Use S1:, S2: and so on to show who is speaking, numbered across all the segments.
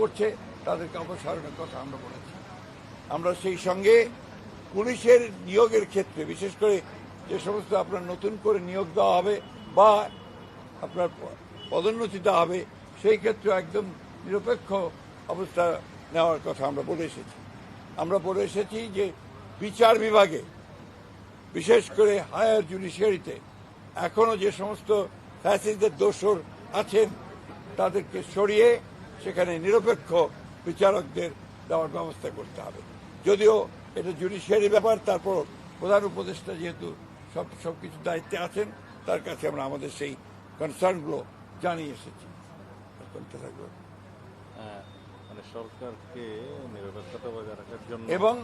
S1: করছে, তাদেরকে অপসারণের কথা আমরা বলেছি। আমরা সেই সঙ্গে পুলিশের নিয়োগের ক্ষেত্রে, বিশেষ করে যে সমস্ত আপনার নতুন করে নিয়োগ দেওয়া হবে বা আপনার পদোন্নতি দেওয়া হবে, সেই ক্ষেত্রে একদম নিরপেক্ষ অবস্থা নেওয়ার কথা আমরা বলে এসেছি। আমরা বলে এসেছি যে বিচার বিভাগে, বিশেষ করে হায়ার জুডিশিয়ারিতে, এখনও যে সমস্ত ফ্যাসিস্টদের দোষর আছেন, তাদেরকে সরিয়ে সেখানে নিরপেক্ষ বিচারকদের দেওয়ার ব্যবস্থা করতে হবে যদিও এটা জুডিশিয়ারি ব্যাপার তারপর প্রধান উপদেষ্টা যেহেতু সব সব কিছু দায়িত্বে আছেন তার কাছে আমরা আমাদের সেই কনসার্নগুলো জানিয়ে এসেছি?
S2: হ্যাঁ, মানে সরকারকে নিরপেক্ষতা বজায় রাখার জন্য
S1: এবং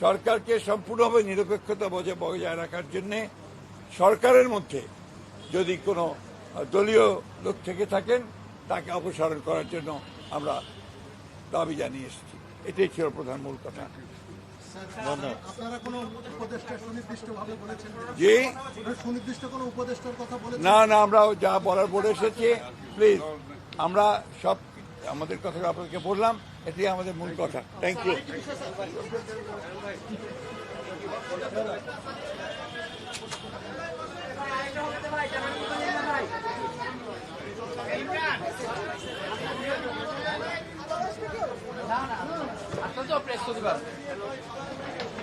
S1: সরকারকে সম্পূর্ণভাবে নিরপেক্ষতা বজায় বজায় রাখার জন্য সরকারের মধ্যে যদি কোনো দলীয় লোক থেকে থাকেন তাকে অপসারণ করার জন্য আমরা দাবি জানিয়ে এসেছি। এটাই ছিল প্রধান মূল কথা। না না আমরা যা বলার বলে এসেছি প্লিজ আমরা সব আমাদের কথা আপনাকে বললাম এটাই আমাদের মূল কথা। Thank you
S3: No, no. A quanto è il do di?